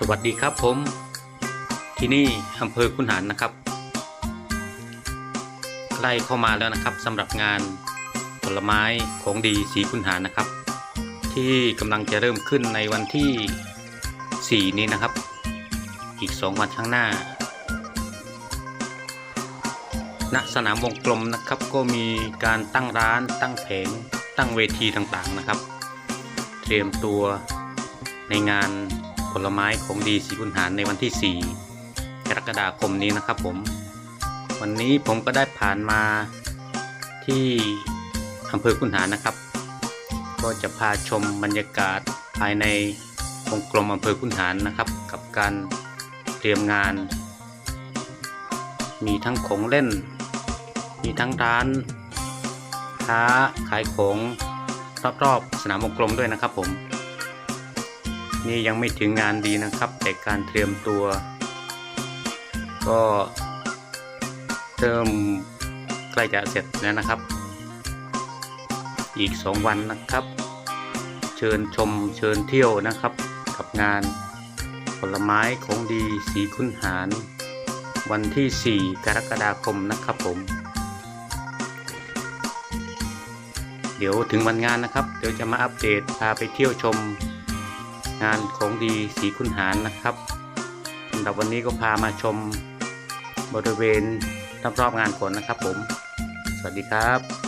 สวัสดีครับผม ที่นี่อำเภอคุนหารนะครับใกล้เข้ามาแล้วนะครับสำหรับงานผลไม้ของดีสีคุนหารนะครับ ที่กำลังจะเริ่มขึ้นในวันที่ 4 นี้นะครับ อีก 2 วันข้างหน้าณสนามวงกลมนะครับก็มีการตั้งร้านตั้งแผงตั้งเวทีต่างๆนะครับ เตรียมตัวในงาน ผลไม้ของดีสีคุนหารในวันที่ 4 กรกฎาคมนี้นะครับผม วันนี้ผมก็ได้ผ่านมาที่อำเภอคุนหารนะครับ ก็จะพาชมบรรยากาศภายในวงกลมอำเภอคุนหารนะครับ กับการเตรียมงาน มีทั้งของเล่น มีทั้งร้านค้าขายของรอบๆสนามวงกลมด้วยนะครับผม นี่ยังไม่ถึงงานดีนะครับ แต่การเตรียมตัว ก็เริ่มใกล้จะเสร็จแล้วนะครับ อีก 2 วันนะครับ เชิญชมเชิญเที่ยวนะครับ กับงานผลไม้ของดีสีคุนหารวันที่ 4 กรกฎาคมนะครับผม เดี๋ยวถึงวันงานนะครับ เดี๋ยวจะมาอัปเดตพาไปเที่ยวชม งานของดีสีคุณหารนะครับสำหรับวันนี้ก็พามาชมบริเวณรอบๆงานก่อนนะครับผม สวัสดีครับ